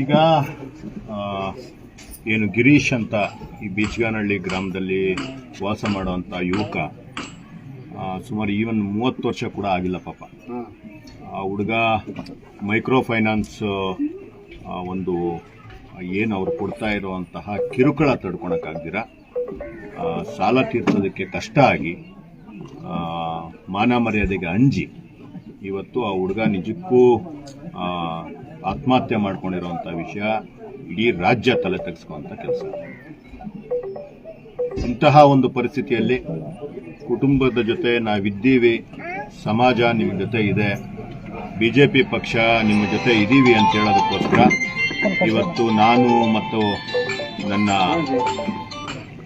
ಈಗ ಏನು ಗಿರೀಶ್ ಅಂತ ಈ ಬೀಚ್ಗಾನಹಳ್ಳಿ ಗ್ರಾಮದಲ್ಲಿ ವಾಸ ಮಾಡುವಂಥ ಯುವಕ ಸುಮಾರು ಈವನ್ ಮೂವತ್ತು ವರ್ಷ ಕೂಡ ಆಗಿಲ್ಲ ಪಾಪ. ಆ ಹುಡುಗ ಮೈಕ್ರೋ ಫೈನಾನ್ಸ್ ಒಂದು, ಏನು ಅವ್ರು ಕೊಡ್ತಾ ಇರುವಂತಹ ಕಿರುಕುಳ ತಡ್ಕೊಳಕ್ಕಾಗ್ದಿರ. ಸಾಲ ತೀರ್ಸೋದಕ್ಕೆ ಕಷ್ಟ ಆಗಿ ಮಾನ ಮರ್ಯಾದೆಗೆ ಅಂಜಿ ಇವತ್ತು ಆ ಹುಡುಗ ನಿಜಕ್ಕೂ ಆತ್ಮಹತ್ಯೆ ಮಾಡ್ಕೊಂಡಿರುವಂಥ ವಿಷಯ ಇಡೀ ರಾಜ್ಯ ತಲೆ ತಗ್ಸ್ಕೊಂತ ಕೆಲಸ. ಇಂತಹ ಒಂದು ಪರಿಸ್ಥಿತಿಯಲ್ಲಿ ಕುಟುಂಬದ ಜೊತೆ ನಾವಿದ್ದೀವಿ, ಸಮಾಜ ನಿಮ್ಮ ಜೊತೆ ಇದೆ, ಬಿಜೆಪಿ ಪಕ್ಷ ನಿಮ್ಮ ಜೊತೆ ಇದ್ದೀವಿ ಅಂತ ಹೇಳೋದಕ್ಕೋಸ್ಕರ ಇವತ್ತು ನಾನು ಮತ್ತು ನನ್ನ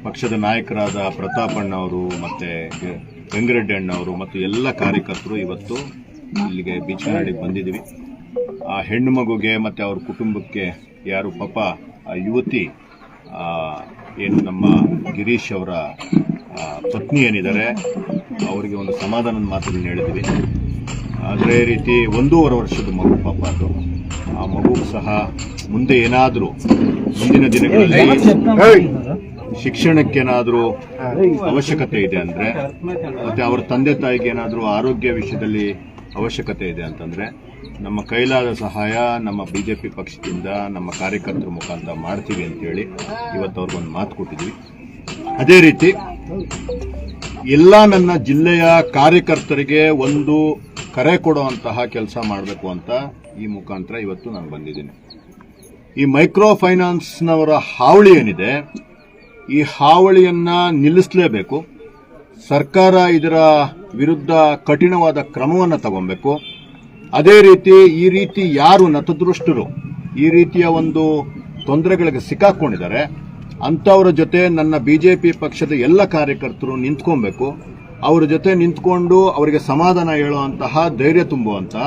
ಪಕ್ಷದ ನಾಯಕರಾದ ಪ್ರತಾಪಣ್ಣ ಅವರು ಮತ್ತೆ ಗಂಗರೆಡ್ಡಿ ಅಣ್ಣವರು ಮತ್ತು ಎಲ್ಲ ಕಾರ್ಯಕರ್ತರು ಇವತ್ತು ಇಲ್ಲಿಗೆ ಮಾಡಿ ಬಂದಿದ್ದೀವಿ. ಆ ಹೆಣ್ಣು ಮಗುಗೆ ಮತ್ತು ಅವ್ರ ಕುಟುಂಬಕ್ಕೆ ಯಾರು ಪಾಪ ಆ ಯುವತಿ ಏನು ನಮ್ಮ ಗಿರೀಶ್ ಅವರ ಪತ್ನಿ ಏನಿದ್ದಾರೆ ಅವರಿಗೆ ಒಂದು ಸಮಾಧಾನದ ಮಾತನ್ನು ಹೇಳಿದ್ವಿ ಅದೇ ರೀತಿ ಒಂದೂವರೆ ವರ್ಷದ ಮಗು ಪಾಪ ಅದು. ಆ ಮಗು ಸಹ ಮುಂದೆ ಏನಾದರೂ ಮುಂದಿನ ದಿನಗಳಲ್ಲಿ ಶಿಕ್ಷಣಕ್ಕೇನಾದರೂ ಅವಶ್ಯಕತೆ ಇದೆ ಅಂದರೆ ಮತ್ತು ಅವರ ತಂದೆ ತಾಯಿಗೆ ಏನಾದರೂ ಆರೋಗ್ಯ ವಿಷಯದಲ್ಲಿ ಅವಶ್ಯಕತೆ ಇದೆ ಅಂತಂದರೆ ನಮ್ಮ ಕೈಲಾದ ಸಹಾಯ ನಮ್ಮ ಬಿ ಜೆ ಪಿ ಪಕ್ಷದಿಂದ, ನಮ್ಮ ಕಾರ್ಯಕರ್ತರ ಮುಖಾಂತರ ಮಾಡ್ತೀವಿ ಅಂತೇಳಿ ಇವತ್ತು ಅವ್ರಿಗೊಂದು ಮಾತು ಕೊಟ್ಟಿದ್ವಿ ಅದೇ ರೀತಿ ಎಲ್ಲ ನನ್ನ ಜಿಲ್ಲೆಯ ಕಾರ್ಯಕರ್ತರಿಗೆ ಒಂದು ಕರೆ ಕೊಡುವಂತಹ ಕೆಲಸ ಮಾಡಬೇಕು ಅಂತ ಈ ಮುಖಾಂತರ ಇವತ್ತು ನಾನು ಬಂದಿದ್ದೀನಿ. ಈ ಮೈಕ್ರೋ ಫೈನಾನ್ಸ್ನವರ ಹಾವಳಿ ಏನಿದೆ, ಈ ಹಾವಳಿಯನ್ನ ನಿಲ್ಲಿಸಲೇಬೇಕು. ಸರ್ಕಾರ ಇದರ ವಿರುದ್ಧ ಕಠಿಣವಾದ ಕ್ರಮವನ್ನು ತಗೊಬೇಕು. ಅದೇ ರೀತಿ ಈ ರೀತಿ ಯಾರು ನತದೃಷ್ಟರು, ಈ ರೀತಿಯ ಒಂದು ತೊಂದರೆಗಳಿಗೆ ಸಿಕ್ಕಾಕೊಂಡಿದ್ದಾರೆ, ಅಂಥವ್ರ ಜೊತೆ ನನ್ನ ಬಿಜೆಪಿ ಪಕ್ಷದ ಎಲ್ಲ ಕಾರ್ಯಕರ್ತರು ನಿಂತ್ಕೊಬೇಕು. ಅವರ ಜೊತೆ ನಿಂತ್ಕೊಂಡು ಅವರಿಗೆ ಸಮಾಧಾನ ಹೇಳುವಂತಹ ಧೈರ್ಯ ತುಂಬುವಂತಹ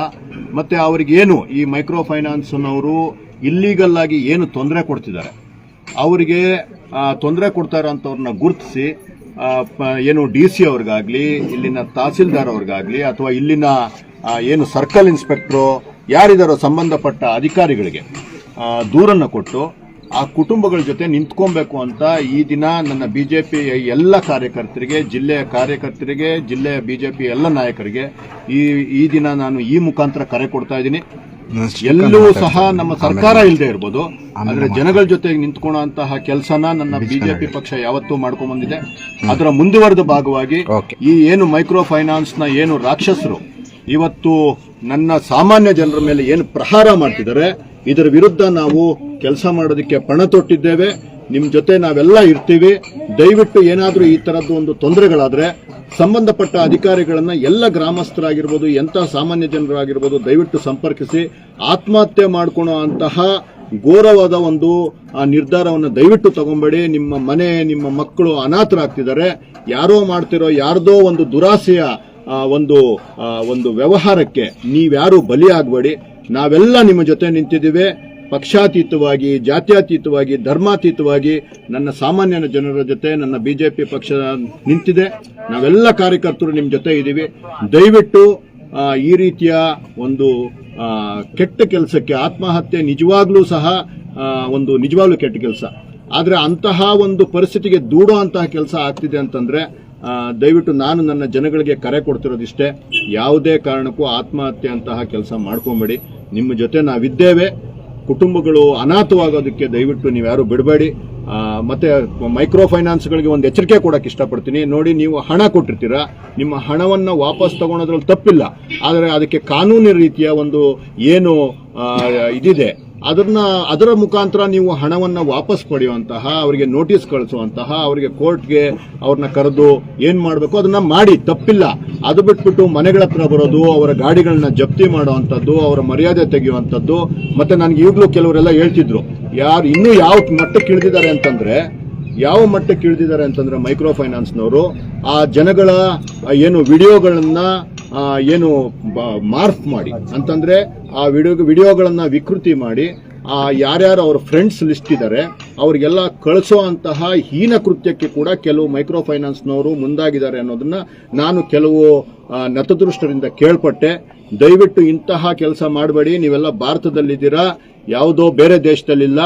ಮತ್ತೆ ಅವರಿಗೇನು ಈ ಮೈಕ್ರೋ ಫೈನಾನ್ಸ್ನವರು ಇಲ್ಲೀಗಲ್ ಆಗಿ ಏನು ತೊಂದರೆ ಕೊಡ್ತಿದ್ದಾರೆ, ಅವರಿಗೆ ತೊಂದರೆ ಕೊಡ್ತಾ ಇರೋಂಥವ್ರನ್ನ ಗುರುತಿಸಿ ಏನು ಡಿ ಸಿ ಅವ್ರಿಗಾಗ್ಲಿ, ಇಲ್ಲಿನ ತಹಸೀಲ್ದಾರ್ ಅವ್ರಿಗಾಗ್ಲಿ, ಅಥವಾ ಇಲ್ಲಿನ ಏನು ಸರ್ಕಲ್ ಇನ್ಸ್ಪೆಕ್ಟ್ರು, ಯಾರಿದಾರೋ ಸಂಬಂಧಪಟ್ಟ ಅಧಿಕಾರಿಗಳಿಗೆ ದೂರನ್ನು ಕೊಟ್ಟು ಆ ಕುಟುಂಬಗಳ ಜೊತೆ ನಿಂತ್ಕೊಬೇಕು ಅಂತ ಈ ದಿನ ನನ್ನ ಬಿಜೆಪಿ ಎಲ್ಲ ಕಾರ್ಯಕರ್ತರಿಗೆ, ಜಿಲ್ಲೆಯ ಕಾರ್ಯಕರ್ತರಿಗೆ, ಜಿಲ್ಲೆಯ ಬಿಜೆಪಿ ಎಲ್ಲ ನಾಯಕರಿಗೆ ಈ ಈ ದಿನ ನಾನು ಈ ಮುಖಾಂತರ ಕರೆ ಕೊಡ್ತಾ ಇದ್ದೀನಿ. ಎಲ್ಲೂ ಸಹ ನಮ್ಮ ಸರ್ಕಾರ ಇಲ್ಲದೆ ಇರ್ಬೋದು. ಆದ್ರೆ ಜನಗಳ ಜೊತೆಗೆ ನಿಂತ್ಕೊಳ್ಳುವಂತಹ ಕೆಲಸನ ನನ್ನ ಬಿಜೆಪಿ ಪಕ್ಷ ಯಾವತ್ತೂ ಮಾಡ್ಕೊಂಡ್ ಬಂದಿದೆ ಅದರ ಮುಂದುವರೆದ ಭಾಗವಾಗಿ ಈ ಏನು ಮೈಕ್ರೋ ಫೈನಾನ್ಸ್ನ ಏನು ರಾಕ್ಷಸರು ಇವತ್ತು ನನ್ನ ಸಾಮಾನ್ಯ ಜನರ ಮೇಲೆ ಏನು ಪ್ರಹಾರ ಮಾಡ್ತಿದ್ದಾರೆ ಇದರ ವಿರುದ್ಧ ನಾವು ಕೆಲಸ ಮಾಡೋದಕ್ಕೆ ಪಣ ತೊಟ್ಟಿದ್ದೇವೆ. ನಿಮ್ ಜೊತೆ ನಾವೆಲ್ಲ ಇರ್ತೀವಿ. ದಯವಿಟ್ಟು ಏನಾದರೂ ಈ ತರದ್ದು ಒಂದು ತೊಂದರೆಗಳಾದ್ರೆ ಸಂಬಂಧಪಟ್ಟ ಅಧಿಕಾರಿಗಳನ್ನ ಎಲ್ಲ ಗ್ರಾಮಸ್ಥರಾಗಿರ್ಬೋದು, ಎಂಥ ಸಾಮಾನ್ಯ ಜನರಾಗಿರ್ಬೋದು, ದಯವಿಟ್ಟು ಸಂಪರ್ಕಿಸಿ, ಆತ್ಮಹತ್ಯೆ ಮಾಡ್ಕೊಳ್ಳೋ ಅಂತಹ ಘೋರವಾದ ಒಂದು, ಆ ನಿರ್ಧಾರವನ್ನು ದಯವಿಟ್ಟು ತಗೊಂಬೇಡಿ. ನಿಮ್ಮ ಮನೆ, ನಿಮ್ಮ ಮಕ್ಕಳು ಅನಾಥರಾಗ್ತಿದ್ದಾರೆ. ಯಾರೋ ಮಾಡ್ತಿರೋ, ಯಾರ್ದೋ ಒಂದು ದುರಾಸೆಯ ಒಂದು ಒಂದು ವ್ಯವಹಾರಕ್ಕೆ ನೀವ್ಯಾರು ಬಲಿಯಾಗಬೇಡಿ. ನಾವೆಲ್ಲ ನಿಮ್ಮ ಜೊತೆ ನಿಂತಿದ್ದೀವಿ. ಪಕ್ಷಾತೀತವಾಗಿ, ಜಾತ್ಯಾತೀತವಾಗಿ, ಧರ್ಮಾತೀತವಾಗಿ ನನ್ನ ಸಾಮಾನ್ಯ ಜನರ ಜೊತೆ ನನ್ನ ಬಿಜೆಪಿ ಪಕ್ಷ ನಿಂತಿದೆ. ನಾವೆಲ್ಲ ಕಾರ್ಯಕರ್ತರು ನಿಮ್ಮ ಜೊತೆ ಇದ್ದೀವಿ ದಯವಿಟ್ಟು ಈ ರೀತಿಯ ಒಂದು ಕೆಟ್ಟ ಕೆಲಸಕ್ಕೆ, ಆತ್ಮಹತ್ಯೆ ನಿಜವಾಗ್ಲೂ ಸಹ ಒಂದು ನಿಜವಾಗ್ಲೂ ಕೆಟ್ಟ ಕೆಲಸ. ಆದರೆ ಅಂತಹ ಒಂದು ಪರಿಸ್ಥಿತಿಗೆ ದೂಡೋ ಅಂತಹ ಕೆಲಸ ಆಗ್ತಿದೆ ಅಂತಂದ್ರೆ ದಯವಿಟ್ಟು ನಾನು ನನ್ನ ಜನಗಳಿಗೆ ಕರೆ ಕೊಡ್ತಿರೋದಿಷ್ಟೇ. ಯಾವುದೇ ಕಾರಣಕ್ಕೂ ಆತ್ಮಹತ್ಯೆ ಅಂತಹ ಕೆಲಸ ಮಾಡ್ಕೊಂಬೇಡಿ. ನಿಮ್ಮ ಜೊತೆ ನಾವಿದ್ದೇವೆ. ಕುಟುಂಬಗಳು ಅನಾಥವಾಗೋದಕ್ಕೆ ದಯವಿಟ್ಟು ನೀವ್ಯಾರು ಬಿಡಬೇಡಿ. ಮತ್ತೆ ಮೈಕ್ರೋ ಫೈನಾನ್ಸ್ಗಳಿಗೆ ಒಂದು ಎಚ್ಚರಿಕೆ ಕೊಡಕ್ಕೆ ಇಷ್ಟಪಡ್ತೀನಿ. ನೋಡಿ, ನೀವು ಹಣ ಕೊಟ್ಟಿರ್ತೀರಾ. ನಿಮ್ಮ ಹಣವನ್ನು ವಾಪಸ್ ತಗೊಳೋದ್ರಲ್ಲಿ ತಪ್ಪಿಲ್ಲ. ಆದರೆ ಅದಕ್ಕೆ ಕಾನೂನು ರೀತಿಯ ಒಂದು ಏನು ಇದಿದೆ. ಅದನ್ನ, ಅದರ ಮುಖಾಂತರ ನೀವು ಹಣವನ್ನು ವಾಪಸ್ ಪಡೆಯುವಂತಹ, ಅವರಿಗೆ ನೋಟಿಸ್ ಕಳಿಸುವಂತಹ, ಅವರಿಗೆ ಕೋರ್ಟ್ಗೆ ಅವ್ರನ್ನ ಕರೆದು ಏನ್ ಮಾಡಬೇಕು ಅದನ್ನ ಮಾಡಿ, ತಪ್ಪಿಲ್ಲ. ಅದು ಬಿಟ್ಬಿಟ್ಟು ಮನೆಗಳ ಹತ್ರ ಬರೋದು, ಅವರ ಗಾಡಿಗಳನ್ನ ಜಪ್ತಿ ಮಾಡುವಂಥದ್ದು, ಅವರ ಮರ್ಯಾದೆ ತೆಗೆಯುವಂಥದ್ದು, ಮತ್ತೆ ನನಗೆ ಈಗಲೂ ಕೆಲವರೆಲ್ಲ ಹೇಳ್ತಿದ್ರು. ಯಾರು, ಇನ್ನೂ ಯಾವ ಮಟ್ಟಕ್ಕೆ ಇಳಿದಿದ್ದಾರೆ ಅಂತಂದ್ರೆ, ಯಾವ ಮಟ್ಟಕ್ಕೆ ಇಳಿದಿದ್ದಾರೆ ಅಂತಂದ್ರೆ ಮೈಕ್ರೋ ಫೈನಾನ್ಸ್ನವರು ಆ ಜನಗಳ ಏನು ವಿಡಿಯೋಗಳನ್ನ ಏನು ಮಾರ್ಫ್ ಮಾಡಿ. ಅಂತಂದ್ರೆ ಆ ವಿಡಿಯೋ ವಿಡಿಯೋಗಳನ್ನು ವಿಕೃತಿ ಮಾಡಿ, ಆ ಯಾರ್ಯಾರು ಅವ್ರ ಫ್ರೆಂಡ್ಸ್ ಲಿಸ್ಟ್ ಇದ್ದಾರೆ ಅವ್ರಿಗೆಲ್ಲ ಕಳಿಸೋ ಅಂತಹ ಹೀನ ಕೃತ್ಯಕ್ಕೆ ಕೂಡ ಕೆಲವು ಮೈಕ್ರೋ ಫೈನಾನ್ಸ್ನವರು ಮುಂದಾಗಿದ್ದಾರೆ ಅನ್ನೋದನ್ನ ನಾನು ಕೆಲವು ನತದೃಷ್ಟರಿಂದ ಕೇಳ್ಪಟ್ಟೆ. ದಯವಿಟ್ಟು ಇಂತಹ ಕೆಲಸ ಮಾಡಬೇಡಿ, ನೀವೆಲ್ಲ ಭಾರತದಲ್ಲಿದ್ದೀರಾ, ಯಾವುದೋ ಬೇರೆ ದೇಶದಲ್ಲಿಲ್ಲ.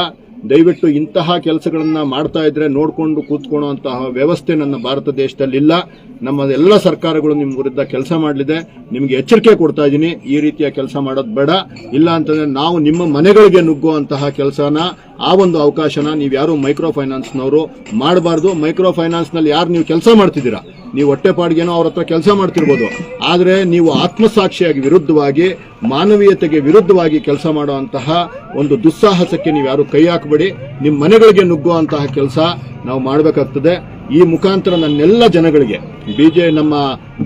ದಯವಿಟ್ಟು ಇಂತಹ ಕೆಲಸಗಳನ್ನು ಮಾಡ್ತಾ ಇದ್ರೆ ನೋಡಿಕೊಂಡು ಕೂತ್ಕೊಳ್ಳುವಂತಹ ವ್ಯವಸ್ಥೆ ನನ್ನ ಭಾರತ ದೇಶದಲ್ಲಿಲ್ಲ. ನಮ್ಮ ಎಲ್ಲ ಸರ್ಕಾರಗಳು ನಿಮ್ಮ ವಿರುದ್ಧ ಕೆಲಸ ಮಾಡಲಿದೆ. ನಿಮಗೆ ಎಚ್ಚರಿಕೆ ಕೊಡ್ತಾ ಇದ್ದೀನಿ ಈ ರೀತಿಯ ಕೆಲಸ ಮಾಡೋದು ಬೇಡ. ಇಲ್ಲ ಅಂತಂದರೆ ನಾವು ನಿಮ್ಮ ಮನೆಗಳಿಗೆ ನುಗ್ಗುವಂತಹ ಕೆಲಸನ ಆ ಒಂದು ಅವಕಾಶನ ನೀವು ಯಾರು ಮೈಕ್ರೋ ಫೈನಾನ್ಸ್ನವರು ಮಾಡಬಾರ್ದು. ಮೈಕ್ರೋ ಫೈನಾನ್ಸ್ನಲ್ಲಿ ಯಾರು ನೀವು ಕೆಲಸ ಮಾಡ್ತಿದ್ದೀರಾ? ನೀವು ಹೊಟ್ಟೆಪಾಡಿಗೆನೋ ಅವ್ರ ಹತ್ರ ಕೆಲಸ ಮಾಡ್ತಿರ್ಬೋದು. ಆದರೆ ನೀವು ಆತ್ಮಸಾಕ್ಷಿಯಾಗಿ ವಿರುದ್ಧವಾಗಿ, ಮಾನವೀಯತೆಗೆ ವಿರುದ್ಧವಾಗಿ ಕೆಲಸ ಮಾಡುವಂತಹ ಒಂದು ದುಸ್ಸಾಹಸಕ್ಕೆ ನೀವು ಯಾರು ಕೈ ಹಾಕಬೇಡಿ. ನಿಮ್ಮ ಮನೆಗಳಿಗೆ ನುಗ್ಗುವಂತಹ ಕೆಲಸ ನಾವು ಮಾಡಬೇಕಾಗ್ತದೆ. ಈ ಮುಖಾಂತರ ನನ್ನೆಲ್ಲ ಜನಗಳಿಗೆ ಬಿಜೆ ನಮ್ಮ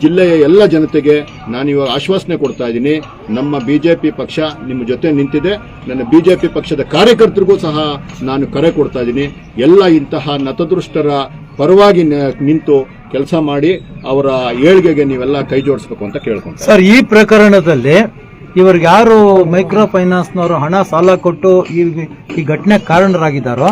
ಜಿಲ್ಲೆಯ ಎಲ್ಲ ಜನತೆಗೆ ನಾನು ಇವಾಗ ಆಶ್ವಾಸನೆ ಕೊಡ್ತಾ ಇದ್ದೀನಿ. ನಮ್ಮ ಬಿಜೆಪಿ ಪಕ್ಷ ನಿಮ್ಮ ಜೊತೆ ನಿಂತಿದೆ. ನನ್ನ ಬಿಜೆಪಿ ಪಕ್ಷದ ಕಾರ್ಯಕರ್ತರಿಗೂ ಸಹ ನಾನು ಕರೆ ಕೊಡ್ತಾ ಇದ್ದೀನಿ. ಎಲ್ಲ ಇಂತಹ ನತದೃಷ್ಟರ ಪರವಾಗಿ ನಿಂತು ಕೆಲಸ ಮಾಡಿ ಅವರ ಏಳ್ಗೆಗೆ ನೀವೆಲ್ಲ ಕೈ ಜೋಡಿಸ್ಬೇಕು ಅಂತ ಕೇಳ್ಕೊಂಡು ಸರ್, ಈ ಪ್ರಕರಣದಲ್ಲಿ ಇವ್ರಿಗೆ ಯಾರು ಮೈಕ್ರೋ ಫೈನಾನ್ಸ್ನವರು ಹಣ ಸಾಲ ಕೊಟ್ಟು ಈ ಘಟನೆ ಕಾರಣರಾಗಿದ್ದಾರೋ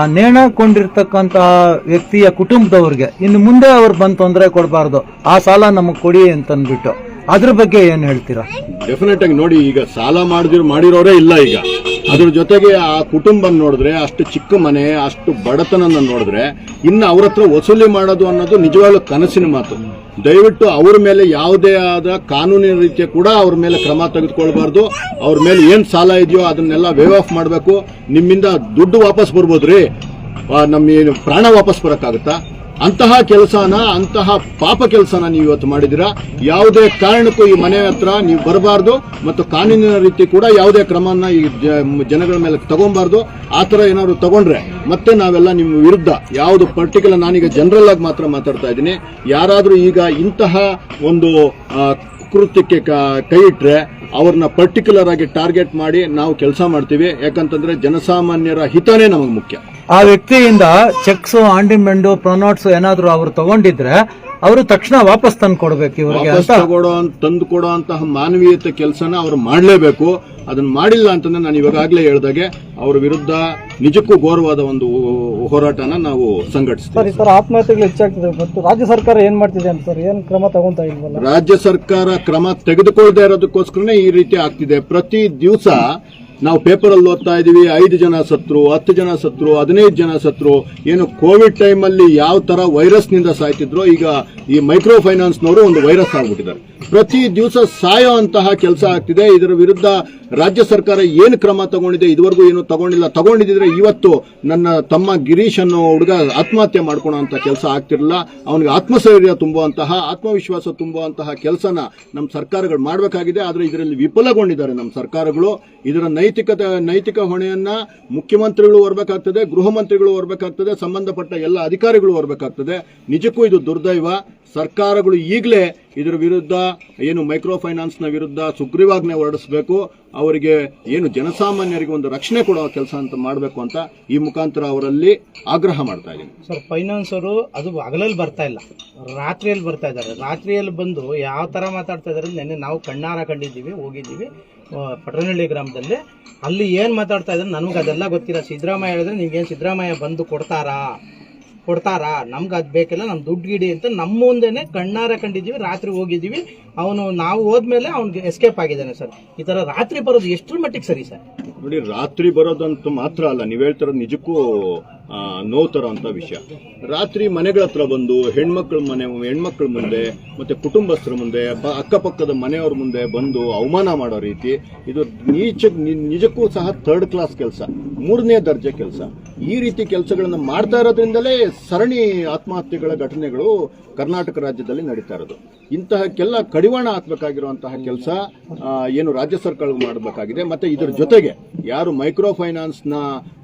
ಆ ನೇಣಕೊಂಡಿರ್ತಕ್ಕಂತಹ ವ್ಯಕ್ತಿಯ ಕುಟುಂಬದವ್ರಿಗೆ ಇನ್ನು ಮುಂದೆ ಅವ್ರು ಬಂದು ತೊಂದರೆ ಕೊಡಬಾರ್ದು. ಆ ಸಾಲ ನಮಗೆ ಕೊಡಿ ಅಂತಂದ್ಬಿಟ್ಟು ಅದ್ರ ಬಗ್ಗೆ ಏನ್ ಹೇಳ್ತೀರಾ? ಡೆಫಿನೆಟ್ ಆಗಿ ನೋಡಿ, ಈಗ ಸಾಲ ಮಾಡಿದ್ರು ಮಾಡಿರೋರೇ ಇಲ್ಲ ಈಗ. ಅದ್ರ ಜೊತೆಗೆ ಆ ಕುಟುಂಬ ನೋಡಿದ್ರೆ, ಅಷ್ಟು ಚಿಕ್ಕ ಮನೆ, ಅಷ್ಟು ಬಡತನ ನೋಡಿದ್ರೆ, ಇನ್ನು ಅವ್ರ ಹತ್ರ ವಸೂಲಿ ಮಾಡೋದು ಅನ್ನೋದು ನಿಜವಾಗ್ಲೂ ಕನಸಿನ ಮಾತು. ದಯವಿಟ್ಟು ಅವ್ರ ಮೇಲೆ ಯಾವುದೇ ಆದ ಕಾನೂನಿನ ರೀತಿಯ ಕೂಡ ಅವ್ರ ಮೇಲೆ ಕ್ರಮ ತೆಗೆದುಕೊಳ್ಬಾರ್ದು. ಅವ್ರ ಮೇಲೆ ಏನು ಸಾಲ ಇದೆಯೋ ಅದನ್ನೆಲ್ಲ ವೇವ್ ಆಫ್ ಮಾಡಬೇಕು. ನಿಮ್ಮಿಂದ ದುಡ್ಡು ವಾಪಸ್ ಬರ್ಬೋದ್ರಿ? ನಮ್ಮ ಪ್ರಾಣ ವಾಪಸ್ ಬರೋಕ್ಕಾಗುತ್ತಾ? ಅಂತಹ ಕೆಲಸನ, ಅಂತಹ ಪಾಪ ಕೆಲಸನ ನೀವು ಇವತ್ತು ಮಾಡಿದಿರಾ ಯಾವುದೇ ಕಾರಣಕ್ಕೂ ಈ ಮನೆ ಹತ್ರ ನೀವು ಬರಬಾರ್ದು ಮತ್ತು ಕಾನೂನಿನ ರೀತಿ ಕೂಡ ಯಾವುದೇ ಕ್ರಮನ ಈ ಜನಗಳ ಮೇಲೆ ತಗೊಬಾರ್ದು. ಆ ಥರ ಏನಾದ್ರು ತಗೊಂಡ್ರೆ ಮತ್ತೆ ನಾವೆಲ್ಲ ನಿಮ್ಮ ವಿರುದ್ಧ ಯಾವುದು ಪರ್ಟಿಕ್ಯುಲರ್ ನಾನೀಗ ಜನರಲ್ ಆಗಿ ಮಾತ್ರ ಮಾತಾಡ್ತಾ ಇದ್ದೀನಿ. ಯಾರಾದರೂ ಈಗ ಇಂತಹ ಒಂದು ಕೃತ್ಯಕ್ಕೆ ಕೈ ಇಟ್ಟರೆ ಅವ್ರನ್ನ ಪರ್ಟಿಕ್ಯುಲರ್ ಆಗಿ ಟಾರ್ಗೆಟ್ ಮಾಡಿ ನಾವು ಕೆಲಸ ಮಾಡ್ತೀವಿ. ಯಾಕಂತಂದ್ರೆ ಜನಸಾಮಾನ್ಯರ ಹಿತನೇ ನಮಗೆ ಮುಖ್ಯ. ಆ ವ್ಯಕ್ತಿಯಿಂದ ಚೆಕ್ಸ್ ಆಂಡಿಮೆಂಡು ಪ್ರೊನೋಟ್ಸ್ ಏನಾದರೂ ಅವರು ತಗೊಂಡಿದ್ರೆ ಅವರು ತಕ್ಷಣ ವಾಪಸ್ ತಂದು ಕೊಡ್ಬೇಕು ಇವರಿಗೆ ವಾಪಸ್ ಅಂತ. ತಗೊಳ್ಳೋ ತಂದು ಕೊಡುವಂತಹ ಮಾನವೀಯತೆ ಕೆಲಸನ ಅವರು ಮಾಡಲೇಬೇಕು. ಅದನ್ನ ಮಾಡಿಲ್ಲ ಅಂತಂದ್ರೆ ನಾನು ಇವಾಗಲೇ ಹೇಳ್ದಾಗೆ ಅವ್ರ ವಿರುದ್ಧ ನಿಜಕ್ಕೂ ಘೋರವಾದ ಒಂದು ಹೋರಾಟನ ನಾವು ಸಂಘಟಿಸ್ತೀವಿ. ಸರ್ ಈ ತರ ಆತ್ಮಹತ್ಯೆಗಳು ಹೆಚ್ಚಾಗ್ತಿದೆ. ಮತ್ತು ರಾಜ್ಯ ಸರ್ಕಾರ ಏನ್ ಮಾಡ್ತಿದೆ ಅಂತ ಸರ್? ಏನ್ ಕ್ರಮ ತಗೊಂತಾ ಇಲ್ವಲ್ಲ? ರಾಜ್ಯ ಸರ್ಕಾರ ಕ್ರಮ ತೆಗೆದುಕೊಳ್ಳದೆ ಇರೋದಕ್ಕೋಸ್ಕರನೇ ಈ ರೀತಿ ಆಗ್ತಿದೆ. ಪ್ರತಿ ದಿವಸ ನಾವು ಪೇಪರ್ ಅಲ್ಲಿ ಓದ್ತಾ ಇದೀವಿ ಐದು ಜನ ಸತ್ರು, ಹತ್ತು ಜನ ಸತ್ರು, ಹದಿನೈದು ಜನ ಸತ್ರು. ಏನು ಕೋವಿಡ್ ಟೈಮ್ ಅಲ್ಲಿ ಯಾವ ತರ ವೈರಸ್ನಿಂದ ಸಾಯ್ತಿದ್ರು, ಈಗ ಈ ಮೈಕ್ರೋ ಫೈನಾನ್ಸ್ನವರು ಒಂದು ವೈರಸ್ ಆಗ್ಬಿಟ್ಟಿದ್ದಾರೆ. ಪ್ರತಿ ದಿವಸ ಸಾಯೋ ಅಂತಹ ಕೆಲಸ ಆಗ್ತಿದೆ. ಇದರ ವಿರುದ್ಧ ರಾಜ್ಯ ಸರ್ಕಾರ ಏನು ಕ್ರಮ ತಗೊಂಡಿದೆ, ಇದುವರೆಗೂ ಏನು ತಗೊಂಡಿಲ್ಲ. ತಗೊಂಡಿದ್ರೆ ಇವತ್ತು ನನ್ನ ತಮ್ಮ ಗಿರೀಶ್ ಅನ್ನೋ ಹುಡುಗ ಆತ್ಮಹತ್ಯೆ ಮಾಡ್ಕೊಳ್ಳೋ ಅಂತ ಕೆಲಸ ಆಗ್ತಿರಲಿಲ್ಲ. ಅವನಿಗೆ ಆತ್ಮಸ್ಥೈರ್ಯ ತುಂಬುವಂತಹ, ಆತ್ಮವಿಶ್ವಾಸ ತುಂಬುವಂತಹ ಕೆಲಸನ ನಮ್ಮ ಸರ್ಕಾರಗಳು ಮಾಡಬೇಕಾಗಿದೆ. ಆದರೆ ಇದರಲ್ಲಿ ವಿಫಲಗೊಂಡಿದ್ದಾರೆ ನಮ್ಮ ಸರ್ಕಾರಗಳು. ಇದರ ನೈತಿಕತೆ, ನೈತಿಕ ಹೊಣೆಯನ್ನ ಮುಖ್ಯಮಂತ್ರಿಗಳು ಬರಬೇಕಾಗ್ತದೆ ಗೃಹ ಮಂತ್ರಿಗಳು ಬರಬೇಕಾಗ್ತದೆ ಸಂಬಂಧಪಟ್ಟ ಎಲ್ಲ ಅಧಿಕಾರಿಗಳು ಬರಬೇಕಾಗ್ತದೆ ನಿಜಕ್ಕೂ ಇದು ದುರ್ದೈವ. ಸರ್ಕಾರಗಳು ಈಗಲೇ ಇದರ ವಿರುದ್ಧ ಏನು ಮೈಕ್ರೋ ಫೈನಾನ್ಸ್ನ ವಿರುದ್ಧ ಸುಗ್ರೀವಾಜ್ಞೆ ಹೊರಡಿಸಬೇಕು, ಅವರಿಗೆ ಏನು ಜನಸಾಮಾನ್ಯರಿಗೆ ಒಂದು ರಕ್ಷಣೆ ಕೊಡೋ ಕೆಲಸ ಅಂತ ಮಾಡಬೇಕು ಅಂತ ಈ ಮುಖಾಂತರ ಅವರಲ್ಲಿ ಆಗ್ರಹ ಮಾಡ್ತಾ ಇದ್ದೀನಿ. ಸರ್ ಫೈನಾನ್ಸ್ ಅದು ಹಗಲಲ್ಲಿ ಬರ್ತಾ ಇಲ್ಲ. ರಾತ್ರಿಯಲ್ಲಿ ಬರ್ತಾ ಇದ್ದಾರೆ. ರಾತ್ರಿಯಲ್ಲಿ ಬಂದು ಯಾವ ಥರ ಮಾತಾಡ್ತಾ ಇದ್ದಾರೆ ನೆನ್ನೆ ನಾವು ಕಣ್ಣಾರ ಕಂಡಿದ್ದೀವಿ, ಹೋಗಿದ್ದೀವಿ ಪಟ್ಟನಹಳ್ಳಿ ಗ್ರಾಮದಲ್ಲಿ. ಅಲ್ಲಿ ಏನು ಮಾತಾಡ್ತಾ ಇದ್ದಾರೆ ನಮ್ಗೆ ಅದೆಲ್ಲ ಗೊತ್ತಿಲ್ಲ. ಸಿದ್ದರಾಮಯ್ಯ ಹೇಳಿದ್ರೆ ನಿಮ್ಗೇನು ಸಿದ್ದರಾಮಯ್ಯ ಬಂದು ಕೊಡ್ತಾರಾ? ಕೊಡ್ತಾರಾ? ನಮ್ಗೆ ಅದು ಬೇಕಿಲ್ಲ ನಮ್ಮ ದುಡ್ಡು ಗಿಡಿ ಅಂತ ನಮ್ಮ ಮುಂದೆನೆ ಕಣ್ಣಾರ ಕಂಡಿದ್ದೀವಿ ರಾತ್ರಿ ಹೋಗಿದ್ದೀವಿ. ಅವನು ನಾವು ಹೋದ್ಮೇಲೆ ಅವ್ನಿಗೆ ಎಸ್ಕೇಪ್ ಆಗಿದ್ದಾನೆ ಸರ್. ಈ ತರ ರಾತ್ರಿ ಬರೋದು ಎಷ್ಟರ ಮಟ್ಟಿಗೆ ಸರಿ ಸರ್? ನೋಡಿ, ರಾತ್ರಿ ಬರೋದಂತೂ ಮಾತ್ರ ಅಲ್ಲ, ನೀವು ಹೇಳ್ತಿರೋದು ನಿಜಕ್ಕೂ ನೋವು ಅಂತ ವಿಷಯ. ರಾತ್ರಿ ಮನೆಗಳ ಹತ್ರ ಬಂದು, ಹೆಣ್ಮಕ್ಳ ಮನೆ, ಹೆಣ್ಮಕ್ಳ ಮುಂದೆ, ಮತ್ತೆ ಕುಟುಂಬಸ್ಥರ ಮುಂದೆ ಅಕ್ಕಪಕ್ಕದ ಮನೆಯವ್ರ ಮುಂದೆ ಬಂದು ಅವಮಾನ ಮಾಡೋ ರೀತಿ, ಇದು ನೀಚ ನಿಜಕ್ಕೂ ಸಹ ಥರ್ಡ್ ಕ್ಲಾಸ್ ಕೆಲಸ, ಮೂರನೇ ದರ್ಜೆ ಕೆಲಸ. ಈ ರೀತಿ ಕೆಲಸಗಳನ್ನು ಮಾಡ್ತಾ ಇರೋದ್ರಿಂದಲೇ ಸರಣಿ ಆತ್ಮಹತ್ಯೆಗಳ ಘಟನೆಗಳು ಕರ್ನಾಟಕ ರಾಜ್ಯದಲ್ಲಿ ನಡೀತಾ ಇರೋದು. ಇಂತಹಕ್ಕೆಲ್ಲ ಕಡಿವಾಣ ಆಗಿರುವಂತಹ ಕೆಲಸ ಏನು ರಾಜ್ಯ ಸರ್ಕಾರ ಮಾಡಬೇಕಾಗಿದೆ. ಮತ್ತೆ ಇದರ ಜೊತೆಗೆ ಯಾರು ಮೈಕ್ರೋ ಫೈನಾನ್ಸ್ನ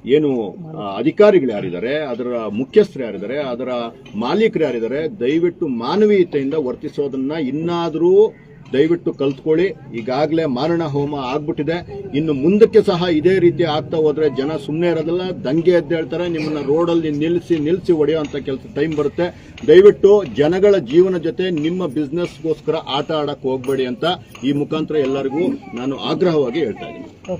ಏನು ಆ, ಅಧಿಕಾರಿಗಳು ಯಾರಿದ್ದಾರೆ ಅದರ ಮುಖ್ಯಸ್ಥರು ಯಾರಿದ್ದಾರೆ ಅದರ ಮಾಲೀಕರು ಯಾರಿದ್ದಾರೆ ದಯವಿಟ್ಟು ಮಾನವೀಯತೆಯಿಂದ ವರ್ತಿಸೋದನ್ನ ಇನ್ನಾದರೂ ದಯವಿಟ್ಟು ಕಲ್ತ್ಕೊಳ್ಳಿ. ಈಗಾಗಲೇ ಮಾರಣ ಹೋಮ ಆಗ್ಬಿಟ್ಟಿದೆ. ಇನ್ನು ಮುಂದಕ್ಕೆ ಸಹ ಇದೇ ರೀತಿ ಆಗ್ತಾ ಹೋದ್ರೆ ಜನ ಸುಮ್ಮನೆ ಇರೋದಿಲ್ಲ, ದಂಗೆ ಎದ್ದೇಳ್ತಾರೆ ನಿಮ್ಮನ್ನ ರೋಡಲ್ಲಿ ನಿಲ್ಲಿಸಿ ನಿಲ್ಲಿಸಿ ಹೊಡೆಯುವಂಥ ಕೆಲಸ ಟೈಮ್ ಬರುತ್ತೆ. ದಯವಿಟ್ಟು ಜನಗಳ ಜೀವನ ಜೊತೆ ನಿಮ್ಮ ಬಿಸ್ನೆಸ್ಗೋಸ್ಕರ ಆಟ ಆಡಕ್ಕೆ ಹೋಗಬೇಡಿ ಅಂತ ಈ ಮುಖಾಂತರ ಎಲ್ಲರಿಗೂ ನಾನು ಆಗ್ರಹವಾಗಿ ಹೇಳ್ತಾ ಇದ್ದೀನಿ.